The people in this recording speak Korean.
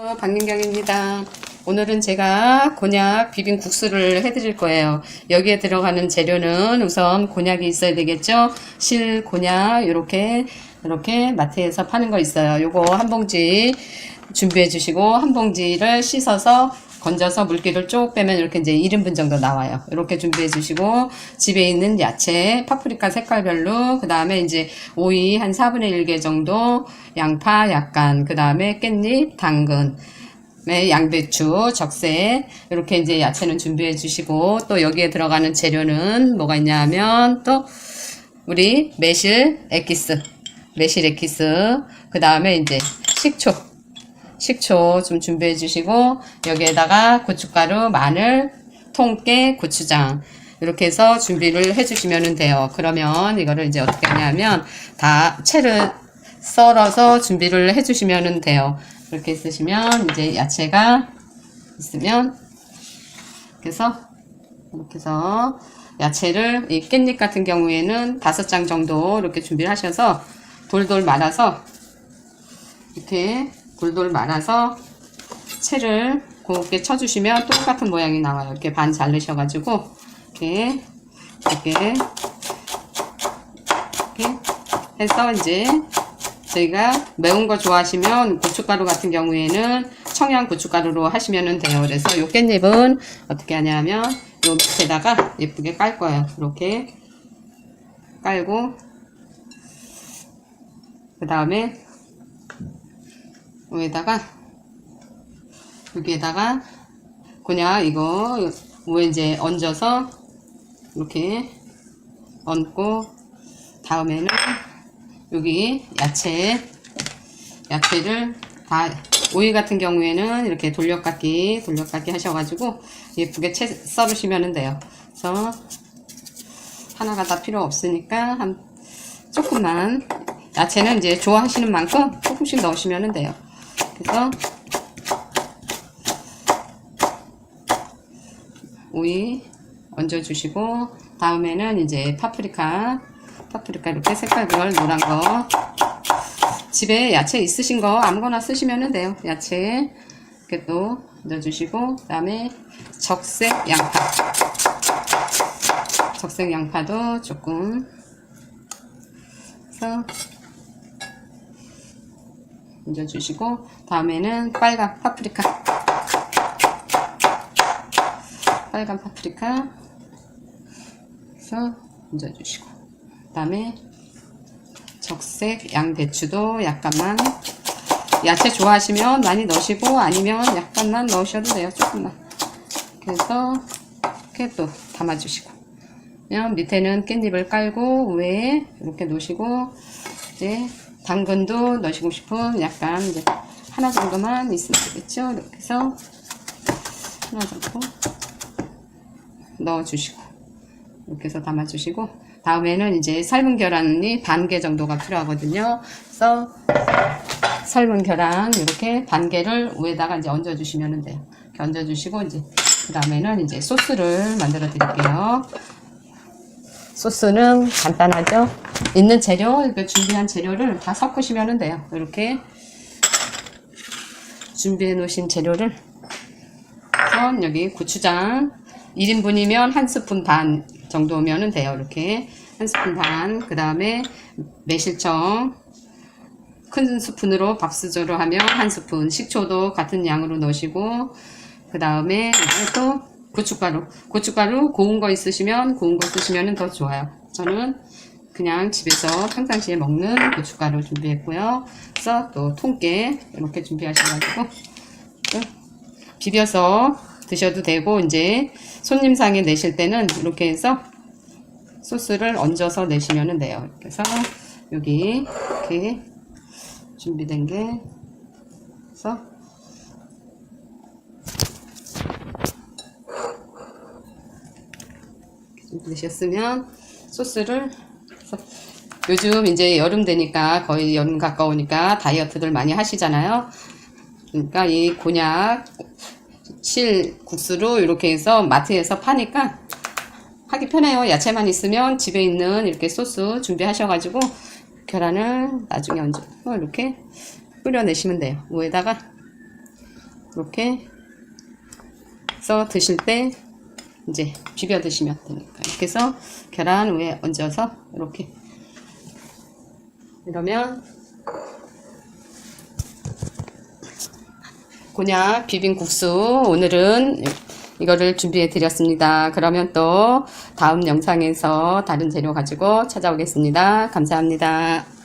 어, 박민경입니다. 오늘은 제가 곤약 비빔국수를 해드릴 거예요. 여기에 들어가는 재료는 우선 곤약이 있어야 되겠죠? 실 곤약 이렇게 이렇게 마트에서 파는 거 있어요. 요거 한 봉지 준비해 주시고 한 봉지를 씻어서 건져서 물기를 쭉 빼면 이렇게 이제 1인분 정도 나와요. 이렇게 준비해 주시고 집에 있는 야채, 파프리카 색깔별로 그 다음에 이제 오이 한 4분의 1개 정도, 양파 약간, 그 다음에 깻잎, 당근, 네, 양배추, 적세 이렇게 이제 야채는 준비해 주시고 또 여기에 들어가는 재료는 뭐가 있냐 하면 또 우리 매실 에키스, 매실 에키스, 그 다음에 이제 식초, 식초 좀 준비해 주시고 여기에다가 고춧가루, 마늘, 통깨, 고추장 이렇게 해서 준비를 해 주시면 돼요. 그러면 이거를 이제 어떻게 하냐면 다 채를 썰어서 준비를 해 주시면 돼요. 이렇게 쓰시면 이제 야채가 있으면 그래서 이렇게 해서 야채를 이 깻잎 같은 경우에는 다섯 장 정도 이렇게 준비를 하셔서 돌돌 말아서 이렇게 돌돌 말아서 채를 곱게 쳐주시면 똑같은 모양이 나와요. 이렇게 반 자르셔가지고 이렇게 이렇게 이렇게 해서 이제 저희가 매운 거 좋아하시면 고춧가루 같은 경우에는 청양 고춧가루로 하시면 돼요. 그래서 요 깻잎은 어떻게 하냐면 요 밑에다가 예쁘게 깔 거예요. 이렇게 깔고 그 다음에 위에다가 여기에다가 그냥 이거 위에 이제 얹어서 이렇게 얹고 다음에는 여기 야채 야채를 다 오이 같은 경우에는 이렇게 돌려깎기 돌려깎기 하셔가지고 예쁘게 채 썰으시면 돼요. 그래서 하나가 다 필요 없으니까 한 조금만 야채는 이제 좋아하시는 만큼 조금씩 넣으시면 돼요 그래서 오이 얹어주시고 다음에는 이제 파프리카 파프리카 이렇게 색깔별 노란 거. 집에 야채 있으신 거 아무거나 쓰시면 돼요. 야채 이렇게 또 넣어주시고 그 다음에 적색 양파. 적색 양파도 조금. 해서 얹어주시고 다음에는 빨간 파프리카. 빨간 파프리카. 해서 얹어주시고. 그 다음에 적색 양배추도 약간만 야채 좋아하시면 많이 넣으시고 아니면 약간만 넣으셔도 돼요 조금만. 그래서 이렇게 또 담아주시고. 그냥 밑에는 깻잎을 깔고 위에 이렇게 놓으시고 이제 당근도 넣으시고 싶은 약간 이제 하나 정도만 있으면 되겠죠? 이렇게 해서 하나 정도 넣어주시고 이렇게 해서 담아주시고 다음에는 이제 삶은 계란이 반 개 정도가 필요하거든요. 그래서 삶은 계란 이렇게 반 개를 위에다가 이제 얹어 주시면 돼요. 이렇게 얹어 주시고 이제 그 다음에는 이제 소스를 만들어 드릴게요 소스는 간단하죠 있는 재료 이렇게 준비한 재료를 다 섞으시면 돼요 이렇게 준비해 놓으신 재료를 우선 여기 고추장 1인분이면 한 스푼 반 정도면 돼요. 이렇게 한 스푼 반. 그 다음에 매실청 큰 스푼으로 밥수저로 하면 한 스푼. 식초도 같은 양으로 넣으시고 그 다음에 또 고춧가루. 고춧가루 고운 거 있으시면 고운 거 쓰시면 더 좋아요. 저는 그냥 집에서 평상시에 먹는 고춧가루 준비했고요. 그래서 또 통깨 이렇게 준비하셔가지고 또 비벼서 드셔도 되고 이제 손님상에 내실 때는 이렇게 해서 소스를 얹어서 내시면 돼요. 그래서 여기 이렇게 준비된 게 그래서 준비되셨으면 소스를 요즘 이제 여름 되니까 거의 여름 가까우니까 다이어트들 많이 하시잖아요. 그러니까 이 곤약 실 국수로 이렇게 해서 마트에서 파니까 하기 편해요. 야채만 있으면 집에 있는 이렇게 소스 준비하셔가지고 계란을 나중에 얹어 이렇게 뿌려내시면 돼요. 위에다가 이렇게 해서 드실 때 이제 비벼 드시면 되니까 이렇게 해서 계란 위에 얹어서 이렇게 이러면 곤약 비빔국수 오늘은 이거를 준비해 드렸습니다. 그러면 또 다음 영상에서 다른 재료 가지고 찾아오겠습니다. 감사합니다.